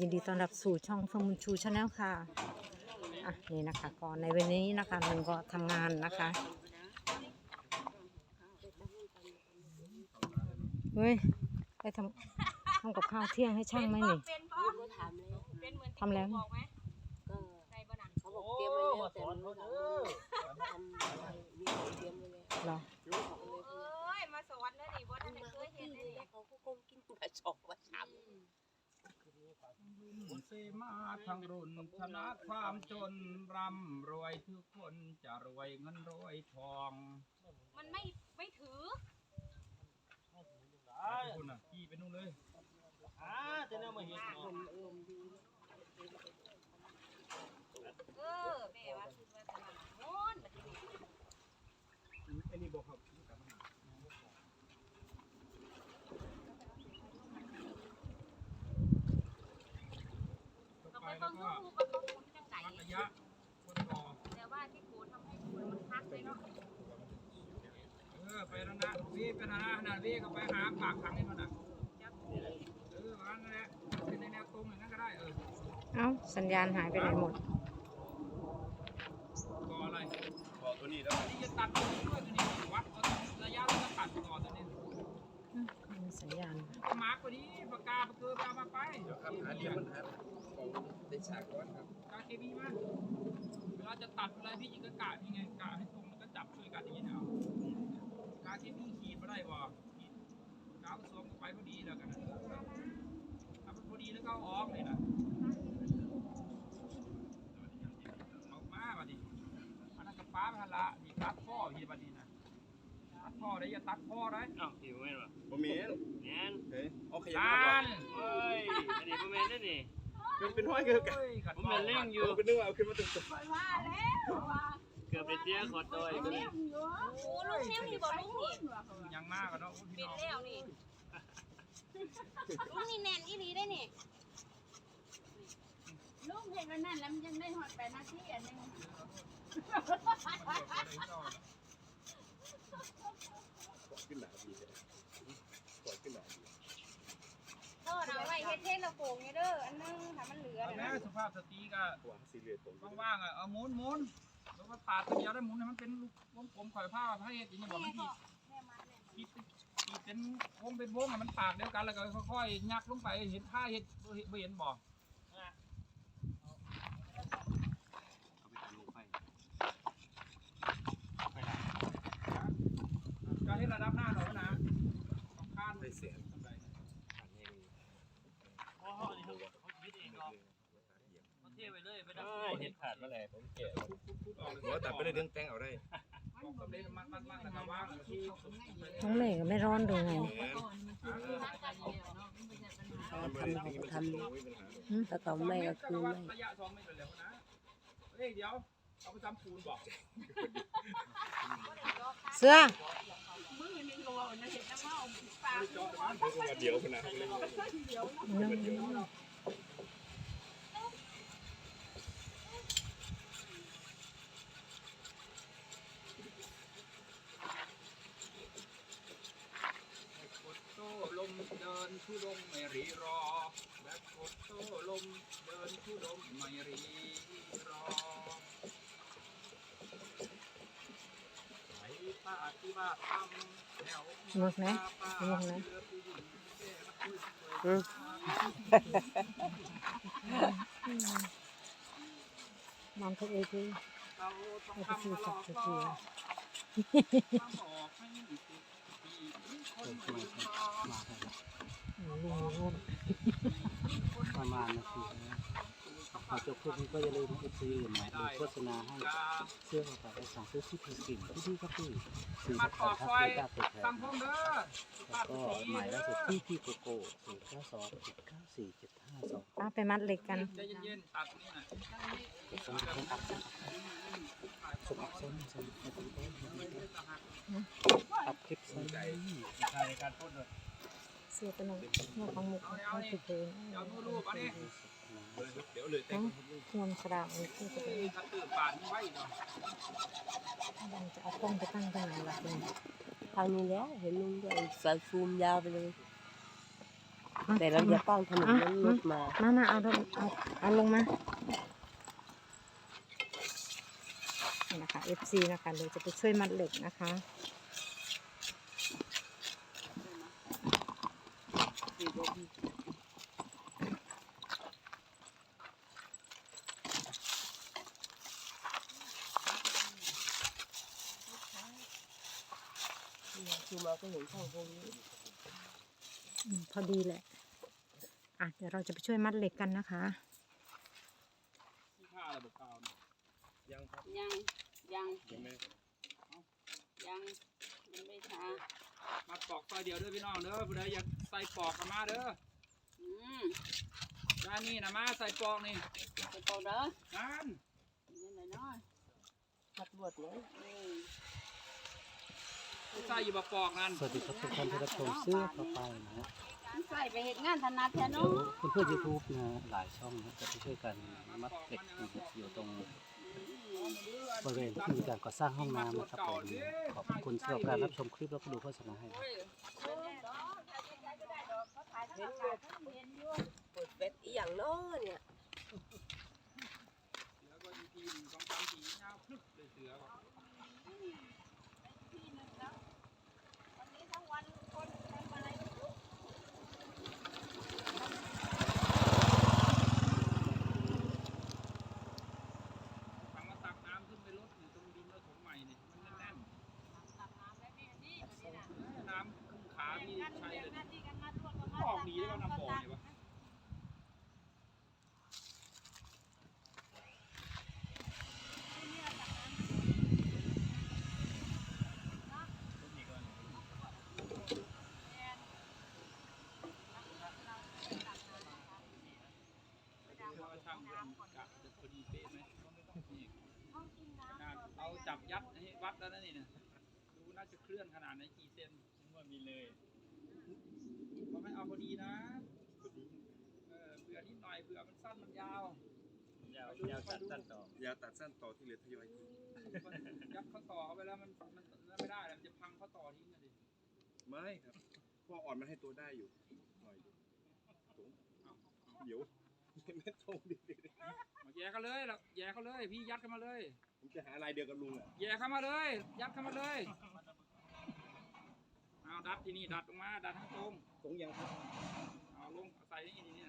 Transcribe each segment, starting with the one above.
ยินดีต้อนรับสู่ช่องเฟงมุนชูชาแนลค่ะอะนี่นะคะก็ในวันนี้นะคะมันก็ทำงานนะคะเฮ้ยไปทำทำกับข้าวเที่ยงให้ช่างไหมนี่เป็นเพราะก็ถามแล้วเป็นเหมือนทำแล้วบอกไหมก็ในบ้านหนังเขาบอกเตรียมไว้แล้วแต่ไม่ถามว่าทำอะไรมีเตรียมไว้แล้วเหรอลูกเขาก็เลยเอ้ยมาสอนเลยนี่ว่าพูท่าดนมาเคเขายเห็กินนเลยแล้วเขาก็คงกินมาสอง มาสามบุษมาทั้งรุ่นชนะความจนร่ำรวยทุกคนจะรวยเงินรวยทองมันไม่ไม่ถือทุกคนอะขี่ไปนู่นเลยอ่าแต่เนี่ยมาเห็นลเนาะมลมดีเออแม่ว่าคือว่าจะมาโน่นมาที่นี่ไอ้นี่บอกครับ เรา ไป ไป แล้ เบิ่ ว ง ก็ ดูว่าเขาคุณจังไก่ วัดระยะคนต่อ แต่ว่าที่โกทำให้คุณมันพักเลยเนาะ เออ ไปแล้วนะวีไปนะนะนะวีก็ไปหาปากทางนี้มันน่ะจับเออวันนั้นแหละเป็นในแนวตรงอย่างนั้นก็ได้เออเอ้าสัญญาณหายไปไหนหมดก่ออะไรบอตัวนี้แล้วอันนี้จะตัดตรงนี้ด้วยตัวนี้วัดระยะแล้วก็ตัดต่อตัวนี้สัญญาณมาร์กพอดีปากกาปากเกลือไปามาไปเดี๋ยวครับหาเดียวมันหาของได้ฉากก่อนครับกาเคมีมาเวลาจะตัดอะไรพี่ยิงก็กะยังไงกะให้ตรงแล้วก็จับช่วยกันอย่างนี้นะ อากาเคมีขีดมาได้บ่ขีดกาวผสมเข้าไปพอดีแล้วกันนะถ้ามันพอดีแล้วก็เอาออกเลยนะออกมาบัดนี้อันนั้นกับป้าพันละนี่ตัดพ่อพี่บัดนี้นะตัดพ่อได้อย่าตัดพ่อได้อ้าวผิวแม่นวะบ่แม่นแม่นเฮ้ยเอาขยับกามาบ่รเฮ้ยอันนี้บ่แม่นเด้อนี่มันเป็นห้อยเกือบกันโอ้ยขัดผมแม่นเล่งอยู่เออเป็นนึกว่าเอาขึ้นมาตึก เกือบได้เตี้ยขอตัวอีกนี่โอ้ลูกเชี่ยวนี่บอกลูกนี่ๆยังมากอะเนาะพี่เป็นน้องแล้วนี่ลูกนี่แน่นอีหลีได้นี่ลูกเห็นวันนั้นแล้วมันยังได้หอดแปดนาทีอันหนึงขึ้นหนาดีเลยปล่อยขึ้นหนาดีโน่นเอาไว้เฮ็ดเฮ็ดระโปงนี่เด้ออันนึงถ้ามันเหลือเอาน่ะแม่นะสุภาพสตรีก็หวังสีเหลืองตรงว่างๆอะเอาหมุนหมุน แล้วก็ปาดตัวเดียวได้หมุนให้มันเป็นลูกวงกลมข่อยผ้าพระเอกอย่างนี้บอกมันทีขีดผิดเป็นวงเป็นวงอะมันปาดเดียวกันแล้วก็ค่อยๆยักลงไปเห็นผ้าเห็นบ่เห็นบ่อไปตามลงไฟ การที่ระดับหน้าหน่อยนะสำคัญ ได้เสียง สำคัญ ผ่านแห้ง อ๋ออันนี้เขาเขาคิดเองเนาะเขา เทไว้เลยไปดับเห็นขาดมาแล้วผมแกะพูดออกเลยหัวแต่ไม่ได้เรื่องแต่งเอาได้ออกสำเร็จมันมันมันแล้วก็ว่างแล้วที่น้องเมย์ก็ไม่ร้อนดูไงแหมมันไม่ได้มีปัญหาไม่มีปัญหาแต่ต่อไม่ก็คือไม่ระยะสองเมตรแล้วนะเฮ้ยเดี๋ยวเอาไปทำปูนบอกเสื้อมือหนึงก็ว่าจะาบอกให้ติดที่คนไม่รอลุงรุ่นประมาณนาที นะพอจบคลิปนี้ก็อย่าลืมเอฟซีอื่นนะดูโฆษณาให้เสื้อมต่อไปสั่งซื้อที่เพจกิ่งที่นี่ก็คือสี่มาพันขอทับคอยเก้าเปิดแทสั่งนพงเด้อแล้วก็หม่ล่าสุดที่พี่โกโก้ศูนย์เก้าสองเจ็ดเก้าสี่เจ็ดห้าสองป้าไปมัดเหล็กกันใจเย็นๆตัดนี่นะสมัครคนอัพสมัครเส้นเส้นในตัวเต้อัพคลิปเส้นใช่การพ่นเลยเสื้อตัวนึงเมื่อของหมุกเขาถูกเองเดี๋ยวดูรูปอันนี้ เดี๋ยวเลยแต่งรวมสระมันคือจะเป็นถ้าตื่นป่านไว้เนาะมันจะเอากล้องไปตั้งตรงไหนล่ะคุณทางนี้แล้วเห็นลุงด้วยใส่ซูมยาวไปเลย แต่เราอย่าป้องถนนนั้นรถมามามาเอาลงเอาเอาลงมานะคะ FC นะคะเดี๋ยวจะไปช่วยมัดเหล็กนะคะ คือมาก็เห็นช่องพวกนี้อืมพอดีแหละ อะเดี๋ยวเราจะไปช่วยมัดเหล็กกันนะคะ ที่ผ้าระบบกาวเนี่ยยังครับยังยังยังไม่ยังยังไม่ทามาปอกซอยเดียวเด้อพี่น้องเด้อผู้ใดอยากใส่ปอกก็มาเด้ออืมด้านนี้นะมาใส่ปอกนี่ไปเป่าเด้อนั่นยังไงเนาะพัดลวดเลยเออ ใส่อยู่บ่ปอกนั่นสวัสดีครับทุกท่านที่รับชมเสื้อต่อไปนะฮะใส่ไปเฮ็ดงานถนัดแท้เดี๋ยวเนาะเพื่อนๆยูทูบนะหลายช่องนะจะไปช่วยกันมัดเหล็กอยู่ตรงบริเวณที่มีการก่อสร้างห้องน้ำนะครับผมขอบคุณสำหรับการรับชมคลิปแล้วก็ดูโฆษณาให้นะเปิดเป็ดอีหยังเนาะเนี่ย แล้วก็อีกทีหนึ่งสองสามสี่ยาวพลึบเลยเสือว่ะ วันนี้ทั้งวันคนทำอะไรไม่รู้ ถังมาตักน้ำขึ้นไปรถอยู่ตรงดินแล้วถมใหม่นี่มันแน่น ตักน้ำแล้วนี่นี่นี่นะ ๆน้ำครึ่งขาที่ กัน ใช้ เรีย เล น ย หน้าที่กันมาตรวจกันมา ออกดีแล้วก็นำบ่อเลยวะ เราช่างเรื่องกะจะพอดีเป๊ะไหมนี่ขนาดเราจับยัดให้วัด แล้วนะนี่เนี่ยดูน่าจะเคลื่อนขนาดไหนกี่เซนนึกว่ามีเลยเราไม่เอาพอดีนะเออเผื่อนิดหน่อยเผื่อมันสั้นมันยาวยาวยาวตัดตัดต่อยาตัดสั้นต่อที่เหลือทยอยทิ้งมันยัดข้อต่อเข้าไปแล้วมันมันมันไม่ได้แล้วมันจะพังข้อต่อทิ้งเลยดิไม่ครับพ่ออ่อนมันให้ตัวได้อยู่หน่อยอยู่ตรงเดี๋ยว ไม่ตรงดิมาแย่เขาเลยแล้วแย่เขาเลย พี่ยัดเข้ามาเลย ผมจะหาลายเดียวกับลุงอะแย่เข้ามาเลย ยัดเข้ามาเลยเอาดัดที่นี่ดัดลงมาดัดให้ตรงตรงยังครับเอาลงเอาใส่นี่นี่นี่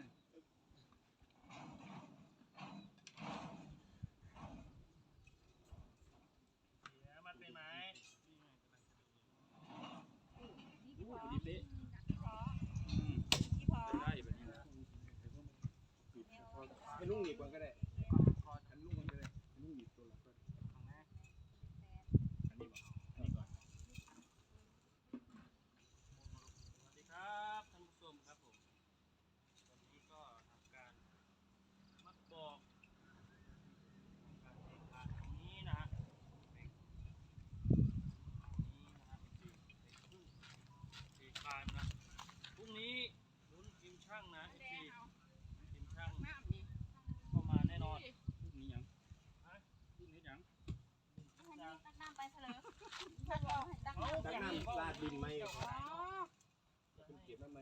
มันเป็นไหมอู้พอดีเป๊ะอืม ที่พอ ได้แบบนี้นะ ให้ลุงหนีบก่อนก็ได้อันลุงก่อนก็ได้ให้ลุงหนีบตัวหลักก่อน อันนี้บอกอันนี้ก่อนสวัสดีครับท่านผู้ชมครับผมวันนี้ก็ทำการมัดบอกการเทคานตรงนี้นะฮะนี่นะครับเทคานนะพรุ่งนี้ลุ้นทีมช่างนะทีทีมช่าง น้ำนี่ เข้ามาแน่นอน ลูกนี้ยังลูกนี้ยัง ตักน้ำไปเถอะตักเอาให้ตักน้ำ ดักน้ำล มอ๋อคุณเก็บแล้วไหม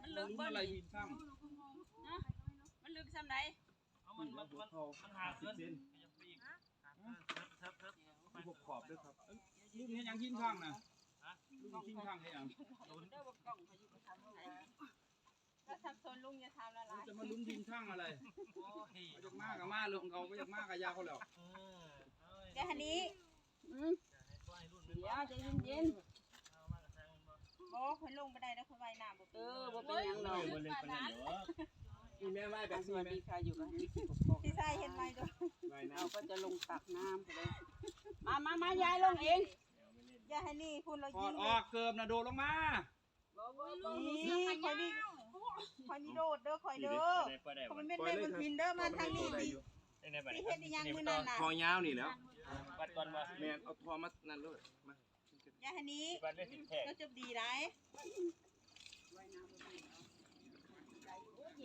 มันลึกบ่อะไรนี่วินช่างมันลึกซ้ำใดเอามันมันมันมันหาเกินอย่าปีกเทิบเทิบเทิบมีพวกขอบด้วยครับลูกนี้ยังทิ้งช่างนะลูกนี้ทิ้งช่างให้ยังเด้อบ่กล้องเขาอยู่ไปทำไหนถ้าทำโซนลุงอย่าทำละลายจะมาลุ้นทิ้งช่างอะไรโอ้ยไปจากมากกับมาลงเขาไปจากมากกับยาเขาแล้วเออเดี๋ยวฮันนี้อืมให้ตัวให้รุ่นเดี๋ยวใจเย็นเอามากับแซงมัน โอ้ คนลงไปได้แล้วคนว่ายน้ำบ่ๆเออบ่เป็นหยังดอกบนเล่นคนนั้นเหรอมีแม่ไหว้แบบสนี้วัสไหมดีค่ะอยู่กับนี่สิบกที่ใส่เห็นไหมด้วยไหว้เราน้ำก็จะลงตักน้ำไปเลยมามามายายลงเองอย่าให้นี่คุณเราถอยิดงอเลอกเกิบนะโดดลงมานี่คอยนี่คอยนี่โดดเด้อคอยเด้อได้ปะได้เขาไม่เป็นบนพินเด้อมาทางนี้ดิได้ปะที่เฮ็ดอีหยังมื้อนั้นน่ะคอยาวนี่แล้วปัดก่อนมาแม่เอาทอมานั่นด้วยมาอ ย่าให้นี้ปัดได้สิบแทกก็จะดีได้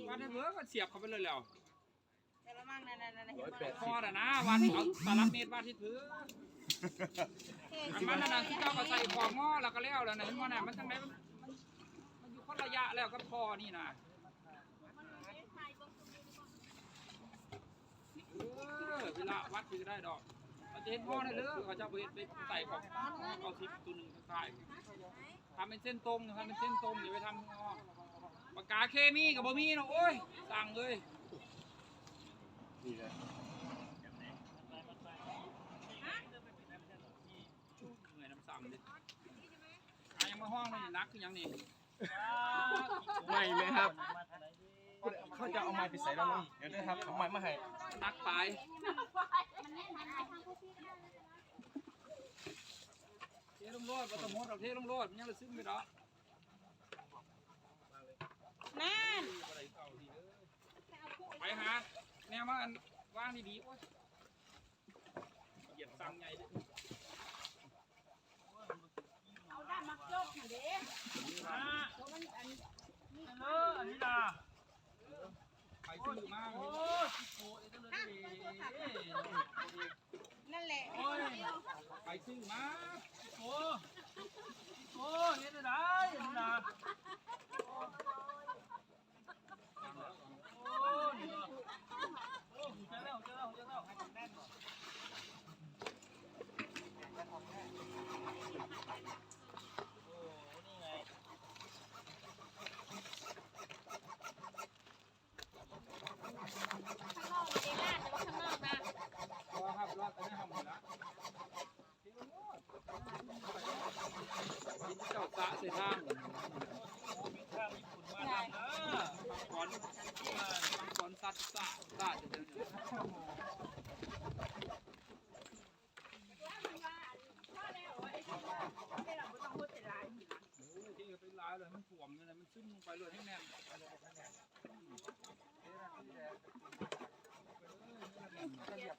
วันนี้เบิร์ก็เสียบเข้าไปเลยแล้วแต่ละมั่งนั่นๆๆเห็นร้อยบ่แปดพสิอบนะนะวันเอาตลับเมตรวาดที่พื้นเท่อันมันนั่นนะที่เจ้าก็ใส่ของหม้อแล้วก็แล้วแล้วนะเห็นมั้ยน่ะมันจังไดมันมันมันอยู่คนละระยะแล้วก็พอนี่นะเออเวลาวัดคือได้ดอก เราจะเห็นพ่อในเรือเขาจะเอาไปไปใส่ของเอาทิปตัวหนึ่งใส่ทำเป็นเส้นตรงทำเป็นเส้นตรงอย่าไปทำงอปากกาเคมีกับบะมี่เนาะโอ้ยสั่งเลยนี่แหละเหนื่อยน้ำสั่งดิอายังมาห้องเลยนักคือยังนี่ไม่ไหมครับ เขาจะเอาไม้ไปใส่แล้วมั้งเดี๋ยวนะครับเอาไม้มาให้นักไป เทลงโลดปฐมโหดเราเทลงโลดมันยังระซึมไม่ดอกนั่นไปหาแนวมาอันว่างดีๆโอ้ยเหยียบซ้ำไงเลยเอาด้ามมักโยกมาเด้เอออันนี้ล่ะไปซื้อมาโอ้ยโอ้ยเอ้ยนั่นแหละโอ้ย ไปซื้อมาโอ้โอ้ยเห็นได้เห็นได้โอ้ยนี่เนาะโอ้ยเจอแล้วเจอแล้วเจอแล้วโอ้นี่ไง ข้างนอกไม่ได้ลาดแต่ว่าข้างนอกนะ พอครับรอดแต่ไม่ทำหมดละเทลงโลดกินเจ้าสะเสียทาง ข้าวญี่ปุ่นมาทำนะ ก่อนก่อนสัตว์สะสะจะเดินอยู่โอ้ย ที่เป็นลายเลยมันถ่วมเลยมันซึมลงไปเลยให้แน่นแท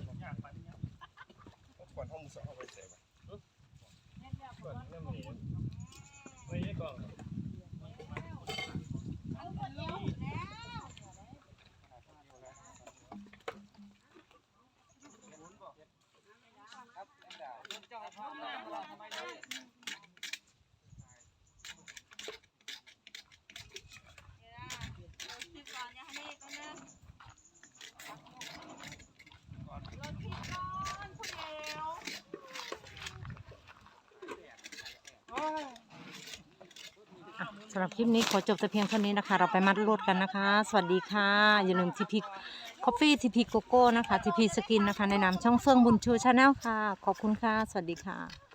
สำหรับคลิปนี้ขอจบแต่เพียงเท่านี้นะคะ เราไปมัดลวดกันนะคะ สวัสดีค่ะ อย่าลืมทีพีคอฟฟี่ทีพีโกโก้นะคะทีพีสกินนะคะ ในนามช่องเฟื่องบุญชูชาแนลค่ะ ขอบคุณค่ะ สวัสดีค่ะ